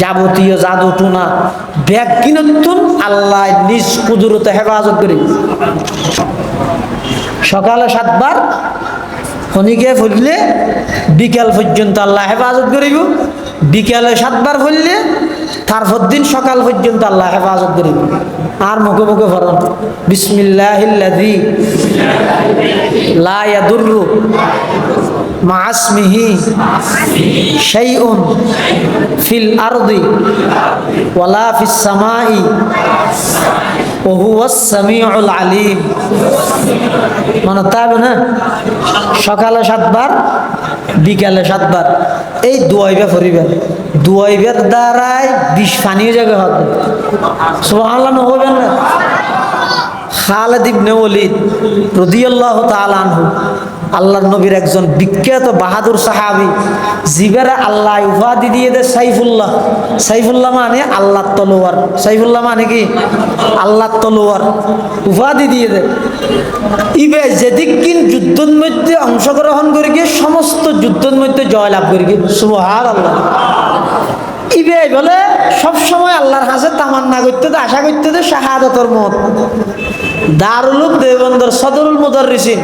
যাবতীয় জাদু tuna. Bag কিনতুন আল্লাহ নিজ কুদুরতে হেফাজত করি। সকালে সাতবার, শনিকে ফুললে বিকাল পর্যন্ত আল্লাহ হেফাজত করিব। বিকালে সাতবার ফুললে তারপর দিন সকাল পর্যন্ত আল্লাহ হেফাজত করিব। আর মুখে মুখে ফরন বিসমিল্লাহিল্লাযী। আসমিহি শাইউন ফিল আরদি ওয়ালা ফিস সামাই ওয়া হুয়াস সামিউল আলিম। মনে থাকবে না, সকালে সাতবার, বিকালে সাতবার। এই দুয়াইবে ফরিবেন দুয়াইবের দ্বারাই বিষ পানীয় জায়গা হবে। সুবহানাল্লাহ নহবেন না। খালেদ ইবনে ওলিদ রাদিয়াল্লাহু তাআলা আনহু আল্লাহর নবীর একজন বিখ্যাত বাহাদুর সাহাবী, জিবেরা আল্লাহ উপাধি দিয়ে দে সাইফুল্লাহ। সাইফুল্লাহ মানে আল্লাহ তলোয়ার। সাইফুল্লাহ মানে কি? আল্লাহ তলোয়ার। উপাধি দিয়ে দে ইবে যেদিকিন যুদ্ধের মধ্যে অংশগ্রহণ করে গিয়ে সমস্ত যুদ্ধের মধ্যে জয়লাভ করে গিয়ে সুবহান আল্লাহ ইবে বলে, সবসময় আল্লাহর হাসে তামান্না করতে দে, আশা করতে দে, শাহাদতর মত। দারুলুক দেবন্দর সদরুল মুদাররিসিন।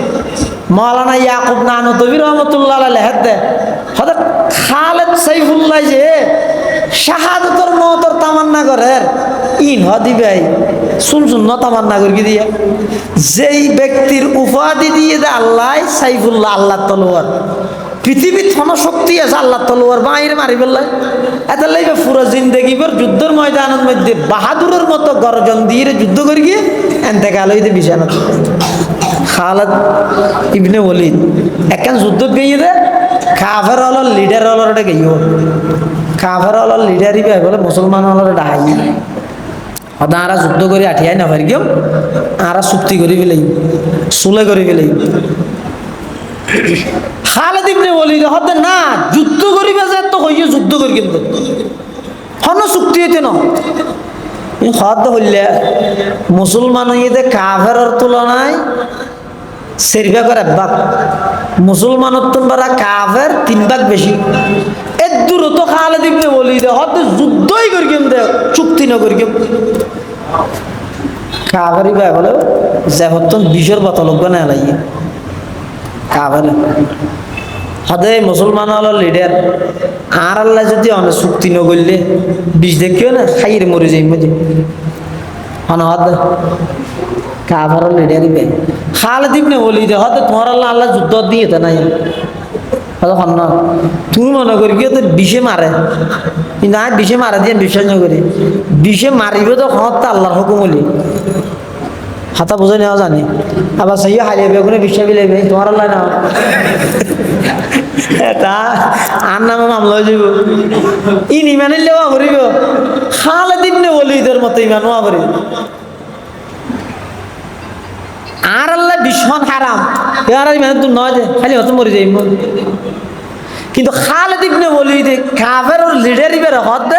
মাওলানা ইয়াকুব নানতবি রহমতুল্লাহ লেহাত দে। হঠাৎ খালেদ সাইফুল্লাহ যে শাহাদতর মতর তামান্না করে, ইন হদিবে শুন ন তামান্না করি দিয়ে? যেই ব্যক্তির উপাধি দিয়ে দে আল্লাহ সাইফুল্লাহ আল্লাহ তলোয়ার, পৃথিবীর কোনো শক্তি আছে আল্লাহ তলোয়ার বাইরে মারি ফেললাই এত লাইবে পুরো জিন্দগিবর যুদ্ধের ময়দানের মধ্যে বাহাদুরের মতো গর্জন দিয়ে যুদ্ধ করি গিয়ে, এনতে গেল বিছানা। খালাদ ইবনে ওলিদ একখান যুদ্ধ গিয়ে দে কাফের হল লিডার হল গিয়ে কাফের হল লিডারই ভাই বলে মুসলমান হল ডাহাই হদা আরা যুদ্ধ করে আঠিয়াই না পারি আরা চুক্তি করে ফেলাই, চুলে করে ফেলাই। খালেদ ইবনে ওলিদ হতে না, যুদ্ধ করিবে যে তো কইয়ে যুদ্ধ করি কিন্তু। হন চুক্তি হইতে ন। হদ হইলে মুসলমান হইতে কাফের তুলনায় সেরভা করে এক মুসলমানের তোমরা কাফের তিন ভাগ বেশি। এর দূরত খালে দিবনে বলি দে হতে যুদ্ধই করি কেম দে চুক্তি না করি কেম কাফেরই ভাই বলে যে হতন বিশের বোতল না লাগিয়ে কাফের। হদে মুসলমান হল লিডার আর আল্লাহ যদি অনেক চুক্তি নগরলে বিষ দেখিও না খাইয়ে মরে যাই মধ্যে কাফার বে খাল দিব না বলি দে হতে তোমার আল্লাহ আল্লাহ যুদ্ধ দিয়ে তো নাই। হয়তো হন তুমি মনে করি কি তো বিষে মারে। কিন্তু আমি বিষে মারা দিয়ে বিশ্বাস না করি। বিষে মারিবে তো হত আল্লাহর হুকুম হলি। হাতা বুঝে নেওয়া জানি। আবার সেই হারিয়ে বেগুনে বিশ্বাস বিলাইবে তোমার আল্লাহ না। এটা আর নামে মামলা হয়ে যাব ইন ইমানের লেওয়া করিব খালে দিন নে বলি ইদের মতো ইমান হওয়া করি আর আল্লাহ ভীষণ হারাম। এবার ইমান তো নয় খালি হতে মরে যাই কিন্তু খালে দিবনে বলি যে কাফের লিডার ইবের হত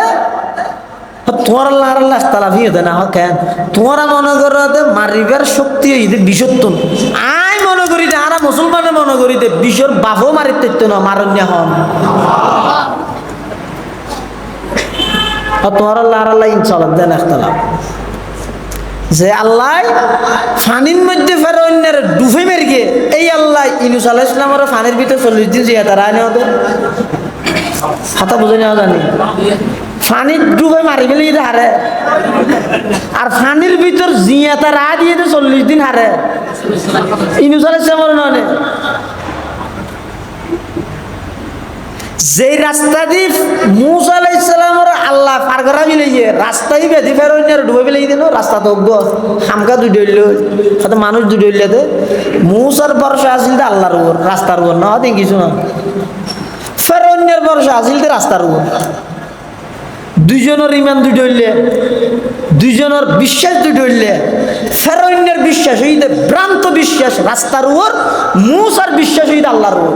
তোমার আল্লাহ আল্লাহ তালাফি হতে না কেন? তোমারা মনে করো মারিবার শক্তি হইতে বিষত্তন আই মনে করি যে আরা মুসলমানে মনে করি যে বিশ্বর বাফও মারিতে না, মারণ্য হন। তোমার আল্লাহ আল্লাহ ইনশাল্লাহ দেন একতলা। যে আল্লাহ ফানির মধ্যে ফের অন্যের ডুফে মেরগে এই আল্লাহ ইনুস আল্লাহ ইসলামের ফানির ভিতরে চল্লিশ দিন জিয়া তারা আনে ওদের হাতা বুঝে নেওয়া জানি ফানির ডুবে মারি দিতে হারে। আর ফানির ভিতর জিয়া তার দিয়ে চল্লিশ দিন হারে। ইনুস আল্লাহ ইসলামের নয় যেই রাস্তা দি মুসা আলাই ইসলামের আল্লাহ করা মিলাইয়ে রাস্তাই ফেরোন আর ডুবে মিলাই দিন রাস্তা তো অজ্ঞ হামকা দুই ডইল সাথে মানুষ দুই ডইল দে। মুসার ভরসা আসিল আল্লাহর উপর রাস্তার উপর না হতে কিছু না? ফেরোনের ভরসা আসিল রাস্তার উপর দুইজনের ইমান দুই ডইলে দুইজনের বিশ্বাস দুই ডইলে ফেরোনের বিশ্বাস হইতে ভ্রান্ত বিশ্বাস রাস্তার উপর মুসার বিশ্বাস হইতে আল্লাহর উপর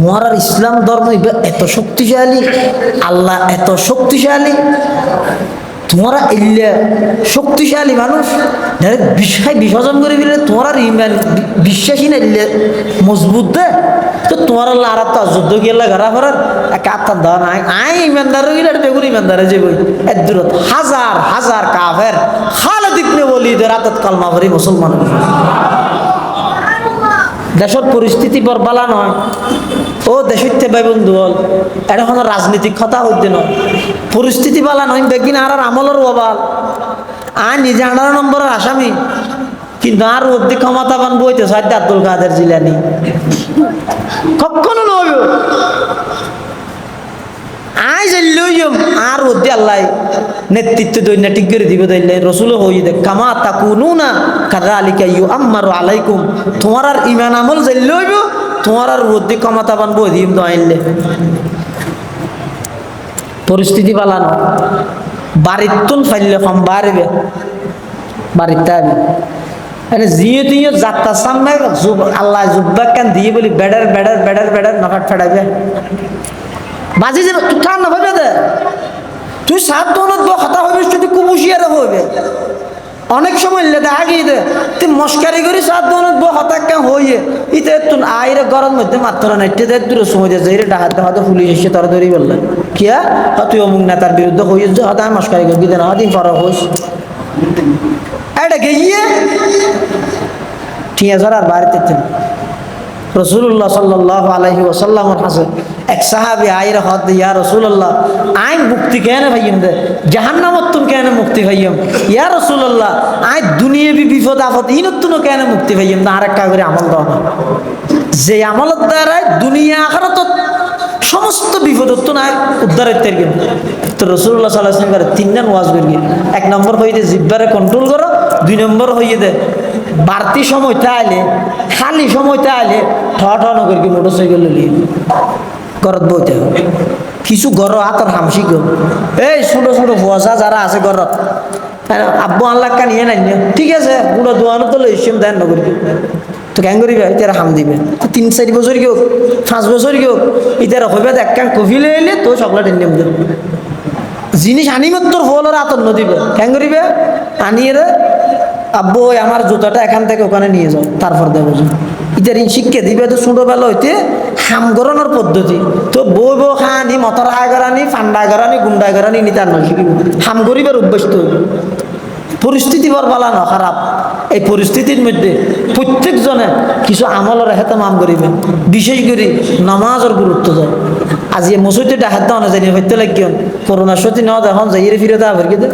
তোমার আর ইসলাম ধর্ম এত শক্তিশালী, আল্লাহ এত শক্তিশালী। তোমরা ইল্লে শক্তিশালী মানুষ, ডাইরেক্ট বিশ্বাস বিসর্জন করে দিলে তোমার ইমান বিশ্বাসী না ইল্লে মজবুত দে। তো তোমার আল্লাহ আর তো যুদ্ধ গেলে ঘরা ফেরার, এক আত্মার দেওয়া নাই। আই ইমানদার গেলে বেগুন ইমানদারে যে বই এক দূরত হাজার হাজার কাফের খালে দিকনে বলি রাতত কালমা ভরি মুসলমান দেশের পরিস্থিতি বরবালা নয়। ও দেশতে ভাই বন্ধু হল এটা কোনো রাজনীতিক কথা হইতে নয়। পরিস্থিতি বালা নয়, বেগিন আর আর আমলের ওবাল আর নিজে আঠারো নম্বরের আসামি। কিন্তু আর অব্দি ক্ষমতাবান বইতে সাধ্য আব্দুল কাদের জিলানি। কখনো নয়। আই লইম আর ওদ্দি আল্লাহ নেতৃত্ব দৈন্য ঠিক করে দিব দইলে রসুল হই দে কামা তাকুনু না কাদা আলিকা ইউ আম্মার আলাইকুম। তোমার আর ইমান আমল যাই লইব তোমার আর বুদ্ধি ক্ষমতা বান বই দিম তো আইনলে পরিস্থিতি পালানো। বাড়ির তুন ফাইলে কম বাড়বে। বাড়িতে আবি মানে জিয়ে তুইও যাত্রা সামনে আল্লাহ জুব্বা কেন দিয়ে বলি, বেডার বেডার বেডার বেডার নকাট ফেড়াবে বাজি যাবে তুই কার না ভাবে দে। তুই সাত দৌলত হতা হইবে যদি কুবুশিয়ারে হইবে। অনেক সময় লেদে আগিয়ে দে। তুই মস্কারি করি সাত দৌলত বা হতা কে হইয়ে। ইতে তুই আইরে গরম মধ্যে মাত্র নাইতে দে, দূরে সময় দিয়ে যাই রে ডাহাত হয়তো পুলিশ এসে তোরা ধরি বললে। কিয়া তুই অমুক নেতার বিরুদ্ধে হইয়ে যে হতা মস্কারি করি দে না দিন পর হইস। এটা গিয়ে? ঠিক আছে আর বাড়িতে রসুল্লাহ সাল্লাহ আলহি ওসাল্লামর হাসে এক সাহাবি আইর হদ ইয়া রসুল্লাহ আইন মুক্তি কেন ভাইম দে জাহান্নামত তুমি কেন মুক্তি ভাইম ইয়া রসুল্লাহ আই দুনিয়াবি বিপদ আপদ ইনতুনো কেন মুক্তি ভাইম না আরেক করে আমল দাও না। যে আমলের দ্বারাই দুনিয়া আখারত সমস্ত বিপদত্ব নাই উদ্ধারের তেরগে তো রসুল্লাহ সাল্লাহ করে তিনজন ওয়াজ করি। এক নম্বর হইতে জিব্বারে কন্ট্রোল করো, দুই নম্বর হইয়ে দে, বাড়তি সময়তে আইলে, খালি সময়তে আইলে ঠ ঠ নগর কি মোটর সাইকেল লিয়ে ঘরত বইতে কিছু ঘর হাতর হামসি গো এই ছোট ছোট ভুয়াশা যারা আছে ঘরত আব্বু আল্লাহ কান ইয়ে নাই ঠিক আছে বুড়ো দোয়ানো তো লইছিম দেন নগর তো কেন করিবে ইতারা হাম দিবে। তিন চারি বছর কি হোক পাঁচ বছর কি হোক ইতারা এক কান কফি লই এলে তো চকলেট এনে দেবে জিনিস আনিমত্তর ফলের আতর নদিবে। কেন করিবে আনিয়ে আব্বু আমার জুতাটা এখান থেকে ওখানে নিয়ে যাও। তারপর দেবো ইতার শিক্ষা দিবে তো ছোটবেলা হইতে হাম গরণের পদ্ধতি। তো বই বউ খানি মটর আয় গরানি ফান্ডা গরানি গুন্ডা গরানি নিতার নয় শিখিব হাম গরিবের অভ্যস্ত। পরিস্থিতি বর বালা না, খারাপ। এই পরিস্থিতির মধ্যে প্রত্যেকজনে কিছু আমলের হেতে মাম করিবে বিশেষ করে নামাজের গুরুত্ব দেয়। আজি মসজিদে ডাহাত দেওয়া না, জানি হইতে লাগিও করোনা সত্যি নেওয়া দেখুন যাই ফিরে দেওয়া ভরকে দে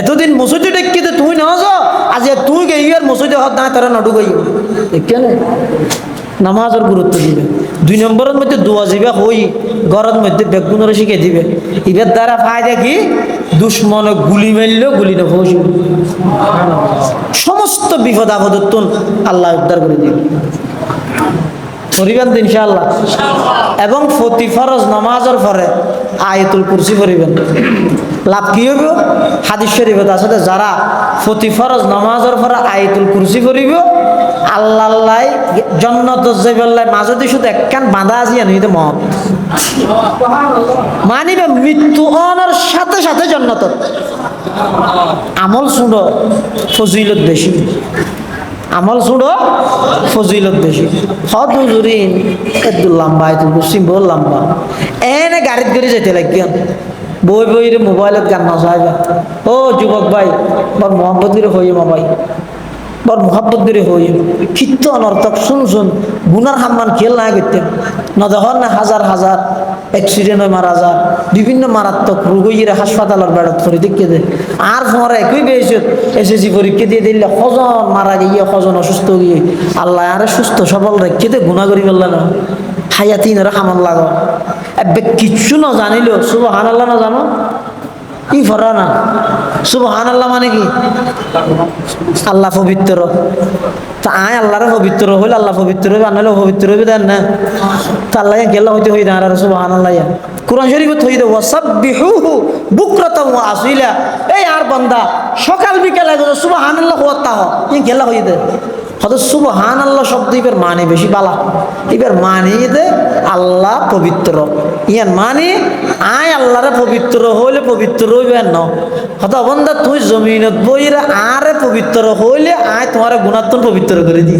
এতদিন মসজিদে ডেকে তুই নেওয়া যা। আজি তুই গেই আর মসজিদে হত না তারা নডুগাই কেন নামাজের গুরুত্ব দিবে। দুই নম্বরের মধ্যে দোয়া যাবে হই ঘরের মধ্যে বেগুনের শিখে দিবে। ইবের দ্বারা ফায়দা কি? দুশ্মনে গুলি মারলেও গুলি না ফসি সমস্ত বিপদ আপদত্তন আল্লাহ উদ্ধার করে দিবে। পড়িবেন তো এবং ফতি ফরজ নামাজের পরে আয়তুল কুরসি পড়িবেন। লাভ কি হইব? হাদিস শরীফ আসলে যারা প্রতি ফরজ নামাজের পরে আয়তুল কুরসি পড়িব আল্লাহ আল্লাহ জন্নত যাইবাল্লাই মাজতে শুধু একখান বাঁধা আজি আনিতে মত মানিবে মৃত্যু অনার সাথে সাথে জন্নত। আমল শুনো, ফজিলত বেশি। আমল শুনো, ফজিলত বেশি। হদ হুজুরিন লম্বা একটু গুসিম বহু লম্বা। এনে গাড়িত করে যেতে লাগিয়ান বই বই মোবাইলত গান নচাইবা। ও যুবক ভাই বর মোহাম্মদ করে হই মাবাই বর মোহাব্বত করে হই খিত্ত অনর্থক শুন শুন। গুনার হাম্মান খেল না করতে ন দেখর না হাজার হাজার অ্যাক্সিডেন্ট হয়ে মারা যায় বিভিন্ন মারাত্মক রোগ হইয়ে হাসপাতালের বেড়াত করে দেখে দে আর পরে একই বেয়েছে এসএসসি পরীক্ষা দিয়ে দিলে সজন মারা গিয়ে, সজন অসুস্থ গিয়ে। আল্লাহ আরে সুস্থ, সবল রেখে দে গুণা করি বললে না হায়াতিন হামান লাগো। এবে কিচ্ছু না জানিলেও আল্লাহ না জানো কি ফরা না? সুবহান আল্লাহ মানে কি? আল্লাহ পবিত্র। তা আয় আল্লাহরে পবিত্র হইলে আল্লাহ পবিত্র হইবে আনালে পবিত্র হইবে, দেন না। তা আল্লাহ গেল হইতে হই দাঁড়ার সুবহান আল্লাহ কোরআন শরীফত হই দে ওয়াসাব্বিহুহু বুকরাতাম ওয়া এই আর বান্দা, সকাল বিকালে সুবহান আল্লাহ হুয়াত্তা হ ই গেলা হই দে হয়তো সুবহান আল্লাহ শব্দ ইবের মানে বেশি বালা। ইবের মানে দে আল্লাহ পবিত্র। ইয়ান মানে আয় আল্লাহরে পবিত্র হইলে পবিত্র হইবে ন। হয়তো বন্ধা তুই জমিনত বইরে আরে পবিত্র হইলে আয় তোমার গুণাত্ম পবিত্র করে দি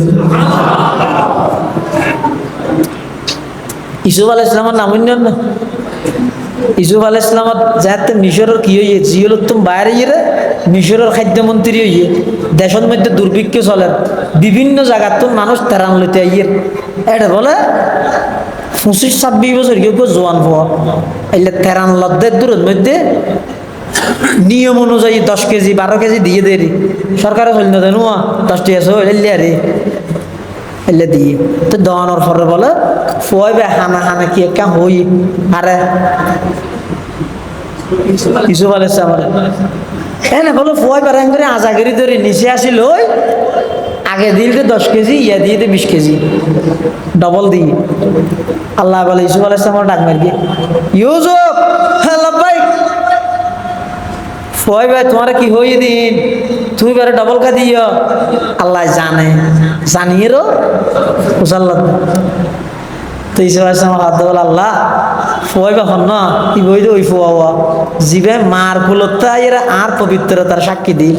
ইসুফ আলাহ ইসলামের নাম না ইসুফ আলাহ ইসলামত যাতে মিশরের কি হইয়ে? জিয়ল উত্তম বাইরে ইয়ে মিশরের খাদ্যমন্ত্রী হইয়ে দেশের মধ্যে দুর্ভিক্ষ চলে। বিভিন্ন জায়গার তো মানুষ তেরান লইতে আইয়ে। এটা বলে, পঁচিশ, ছাব্বিশ বছর কেউ কেউ জোয়ান হওয়া। এলে তেরান লদ্দের দূরের মধ্যে নিয়ম অনুযায়ী দশ কেজি, বারো কেজি দিয়ে দেরি। সরকারে চল না দেন দশ টাকা সহ এলে আরে এলে দিয়ে। তো দোয়ানোর পরে বলে ফুয়াই বে হানা হানা কি একটা হই, আরে। ইসুফ আলাইহিস সালাম এনে বলো ফুয়াই বেড়াই করে আজাগিরি ধরে নিচে আসিল ওই, আগে দিলতে দশ কেজি, ইয়া দিয়ে দে বিশ কেজি ডবল দিয়ে। আল্লাহ বলে ইসুফ আলাইহিস সালাম ডাক মারবি ইউসুফ হ্যালো ভাই ফুয়াই তোমার কি হয়ে দিন? তুমি বেড়ে ডবল খা দিও। আল্লাহ জানে। জানিয়ে রো উসাল্লাহ তো সালাম হাত আল্লাহ, ফুয়াই বা হন ই বই ওই ফুয়া জিবে মার কুলতা এরা আর পবিত্রতার সাক্ষী দিল।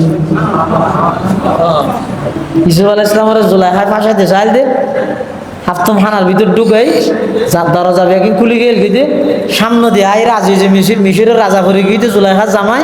ইসুফ আলাহ ইসলামের জুলাইহায় ফাঁসাইতে চাইল দে। হাফতম হানার ভিতর ঢুকাই, যার দরজা বেগিন খুলে গেল গিয়ে সামনে দিয়ে আই রাজি যে মিশির মিশিরের রাজা করে গিয়ে জুলাইহা জামাই।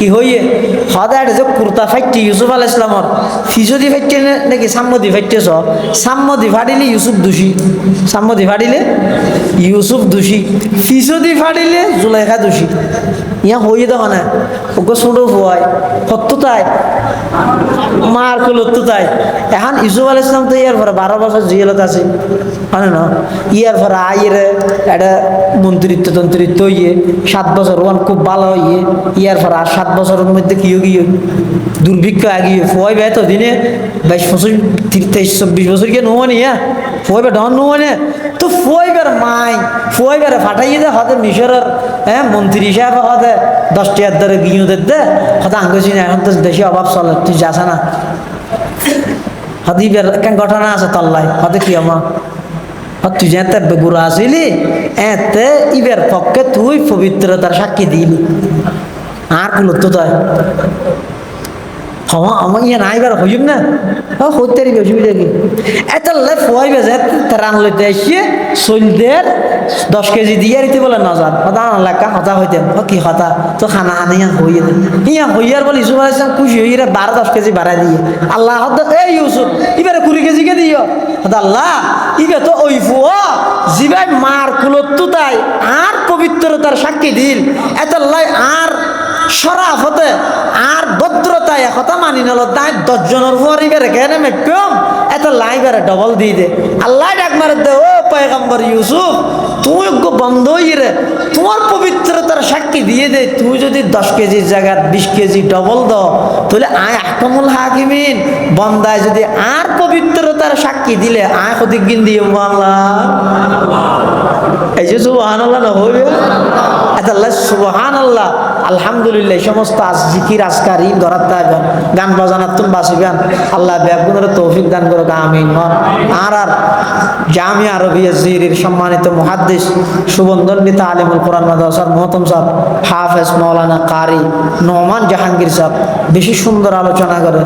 কি হইয়ে? সদায় যে কুর্তা ফাইটি ইউসুফ আল ইসলামর ফিজদি ফাইটে নাকি সাম্মদি ফাইটেছ সাম্মদি ফাটিলে ইউসুফ দোষী। সাম্মদি ফাটিলে ইউসুফ দোষী। ফিজদি ফাটিলে জুলাইখা দোষী। ইয়া হইয়ে দেখো না। ওকে ছোট হওয়ায় সত্য তাই। মার কুলত তাই। এখন ইসুফ আল ইসলাম তো ইয়ার পরে বারো বছর জেলত আছে। মানে না? ইয়ার পরে আইয়ের একটা মন্ত্রিত্ব তন্ত্রিত্ব ইয়ে সাত বছর ওয়ান খুব ভালো ইয়ে ইয়ার পরে আর সাত বছরের মধ্যে কি গিয়ে দুর্ভিক্ষ আগিয়ে ফুয়াই বে তো দিনে বাইশ বছর তেইশ চব্বিশ বছর গিয়ে নো নিয়া ফুয়াই বে ডন নো তো ফুয়াইবার মাই ফয় ফুয়াইবারে ফাটাইয়ে দে হতে মিশরের হ্যাঁ মন্ত্রী সাহেব হতে দশটি হাত ধরে দে দে। হতে আঙ্গুছি না এখন তো দেশে অভাব চলে, তুই যাস না। হতে কেন ঘটনা আছে তল্লাই হতে কি আমা হত তুই যেতে বেগুড়া আসিলি, এতে ইবের পক্ষে তুই পবিত্রতার সাক্ষী দিলি। আর কুলো তো তাই হওয়া আমার ইয়ে নাই বার হইম না? ও হইতে রি অসুবিধা কি? এত লে ফুয়াইবে যে রান লইতে এসে চলদের দশ কেজি দিয়ে দিতে বলে নজার হতা লেখা হতা হইতে ও কি হতা তো খানা খানা ইয়া হইয়ে দে ইয়া হইয়ার বলে ইসুফ আলাইসলাম খুশি হইয়ে বারো দশ কেজি বাড়াই দিয়ে। আল্লাহ এই ইউসুফ ইবারে কুড়ি কেজি কে দিও হতা আল্লাহ ইবে তো ওই ফুয়া জিবাই মার কুলত্তু তাই আর পবিত্রতার সাক্ষী দিল। এত লাই আর সরাফ হতে আর ভদ্রতায় কথা মানি নল, তাই দশজনের পরিবারে কেন মেপম এত লাইবারে ডবল দিয়ে দে। আল্লাহ ডাক মারে দে, ও পয়গম্বর ইউসুফ, তুই বন্ধ রে, তোমার পবিত্রতার সাক্ষী দিয়ে দে, তুই যদি দশ কেজির জায়গায় বিশ কেজি ডবল দাও, তাহলে আয় আকামুল হাকিমিন। বন্দায় যদি আর পবিত্রতার সাক্ষী দিলে, আয় গিন দিয়ে আল্লাহ। এই যে সুবহানাল্লাহ না হইবে? আল্লাহ আল্লাহ আলহামদুলিল্লাহ সমস্ত আজ জিকির, আজকার ধরার গান বাজানার আল্লাহ ব্যাগুনের তৌফিক দান করো আমিন। আর আর জামি জিরির সম্মানিত আলিমুল কোরআন মাদ্রাসার মোহতম সাহেব, হাফেজ মৌলানা কারি নোমান জাহাঙ্গীর সাহেব, বেশি সুন্দর আলোচনা করে,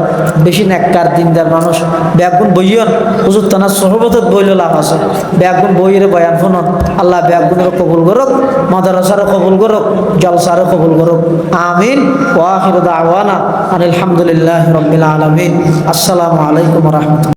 বেশি নেককার, দিনদার মানুষ ব্যাগুন বইয়ন হুজুর তানার সহবতত বইল লাভ আছে। ব্যাগুন বইয়ের বয়ান শুনন, আল্লাহ ব্যাগুনের কবুল করুক, মাদ্রাসারও কবুল করুক জলসারও কবুল করুক। আমিন। ওয়াহির দাওয়ানা আনিল হামদুলিল্লাহ রবিল আলমিন। আসসালামু আলাইকুম রহমতুল্লাহ।